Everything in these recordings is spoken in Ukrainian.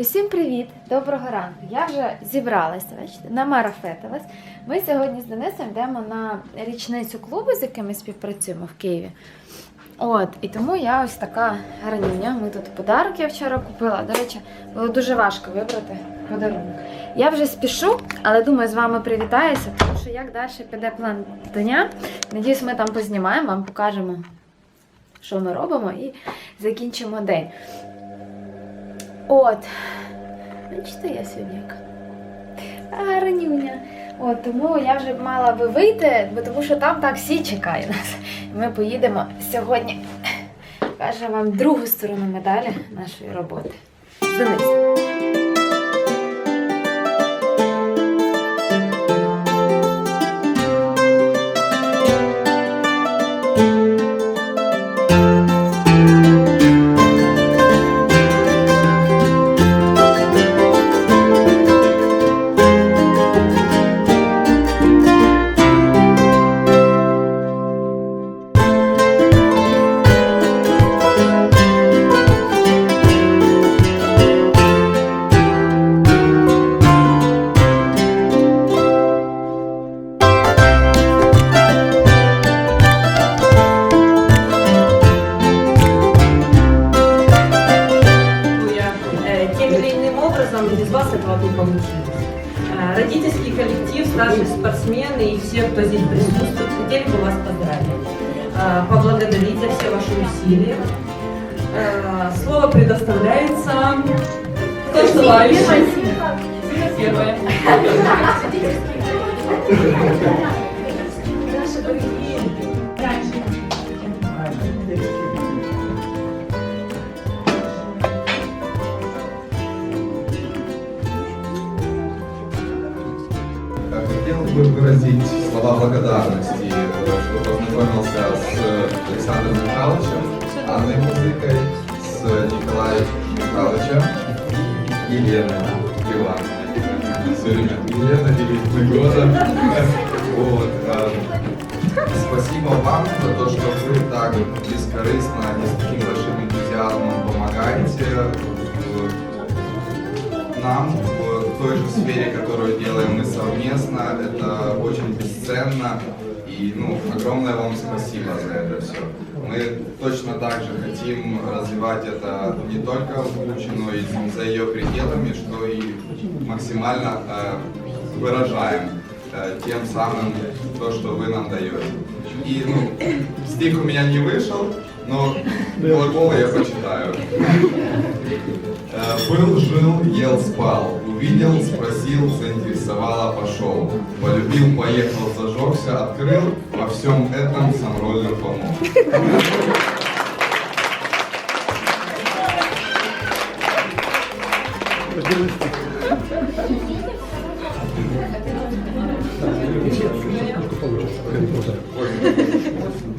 Усім привіт! Доброго ранку! Я вже зібралася, бачите, намарафетилась. Ми сьогодні з Денисом йдемо на річницю клубу, з яким ми співпрацюємо в Києві. От, і тому я ось така гарнюня. Ми тут подарки я вчора купила. До речі, було дуже важко вибрати подарунок. Я вже спішу, але думаю, з вами привітаюся, тому що як далі піде план дня. Надіюсь, ми там познімаємо, вам покажемо, що ми робимо, і закінчимо день. От. Бачите, я сьогодні яка гарнюня. От, тому я вже мала би вийти, бо тому що там таксі чекає нас. Ми поїдемо сьогодні. Покажемо вам другу сторону медалі нашої роботи. Денис. И все, кто здесь присутствует, хотели бы вас поздравить, э, поблагодарить за все ваши усилия. Э, Слово предоставляется. Кто желающий? Первое. выразить слова благодарности, э, что познакомился с Александром Михайловичем, Анной Музыкой, с Николаем Михайловичем и Еленой Ивановной. Все время Елена, девятый года. Вот. э, Спасибо вам за то, что вы так бескорыстно и с таким большим энтузиазмом помогаете э, нам в той же сфере, которую делаем мы совместно. Это очень бесценно. И ну, огромное вам спасибо за это все. Мы точно так же хотим развивать это не только в Буче, но и за ее пределами, что и максимально э, выражаем э, тем самым то, что вы нам даете. И ну, стих у меня не вышел, но глаголы я почитаю. Э, Был, жил, ел, спал. Увидел, спросил, заинтересовало, пошел. Полюбил, поехал, зажегся, открыл. Во всем этом сам роллер помог.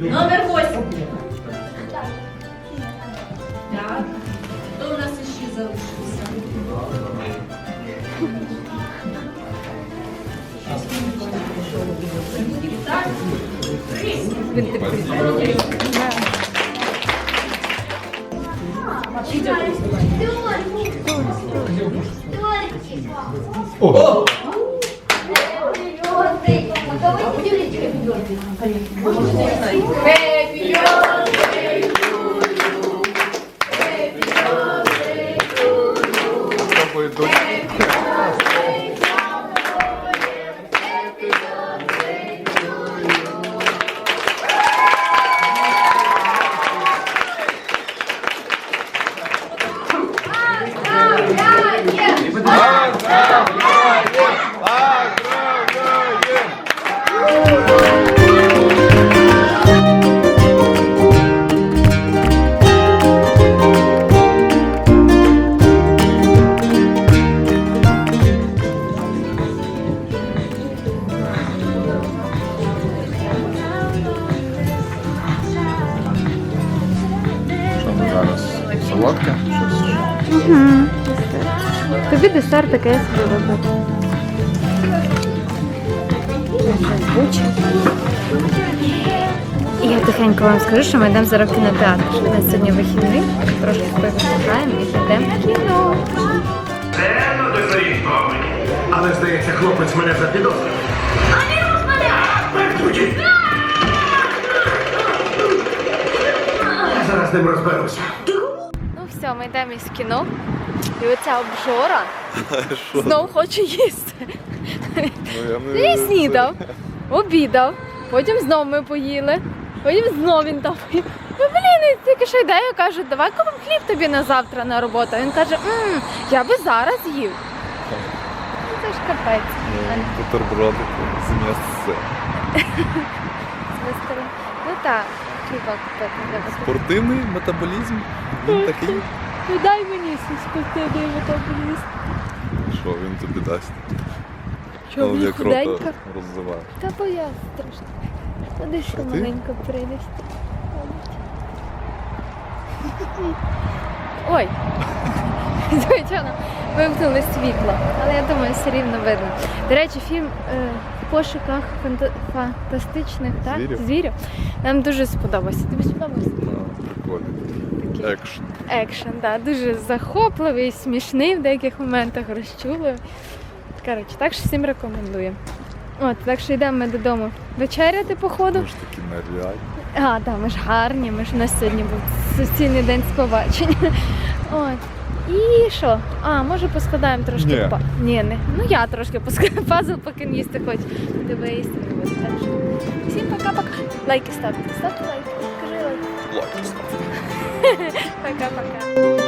Номер восемь. 뜨끈뜨끈. 어. 네. Солодке? Щось? Тобі десерт таке я собі виберу. І я тихенько вам скажу, що ми йдемо зараз в кінотеатр. У нас сьогодні вихідний, трошки поважаємо і підемо в кіно. Страшенно дезорієнтовані. Але, здається, хлопець мене запідозрив. Бердуді! Я зараз з ним розберуся. Все, ми йдемо із кіно. І оця обжора знову хоче їсти. Він снідав, обідав, потім знов ми поїли, потім знов він там. Ну блін, тільки що йде, я кажу, давай купимо хліб тобі на завтра на роботу. Він каже, «М, я би зараз їв. Ну, Це ж капець. Ань, Бутерброди з це старий. Ну так, хліба купити. Спортивний метаболізм. Він такий. Ну дай мені спустити метаболізм. Що він тобі дасть? Що він як рота худенька? розвиває. Та бо я трошки. Куди ще ти? маленько прилізти. Ой! Звичайно, вимкнули світло, але я думаю, все рівно видно. До речі, фільм е, пошуках фанта- фантастичних так? Звірів? звірів нам дуже сподобався. Тобі сподобався? Ну, прикольно. Екшн. Екшен, да, дуже захопливий, смішний в деяких моментах, розчуливий. Коротше, так що всім рекомендую. От, так що йдемо ми додому вечеряти, походу. Ми ж такі нереальні. А, так, ми ж гарні, ми ж у нас сьогодні був суцільний день з побачення. От. І що? А, може поскладаємо трошки Ні. па. Ні, не. Ну я трошки поскладаю пазл, поки не їсти хоч. Тебе їсти не буде. Так що. Всім пока-пока. Лайки ставте. Ставте лайки. Кажи лайки. Лайки ставте. Пока-пока.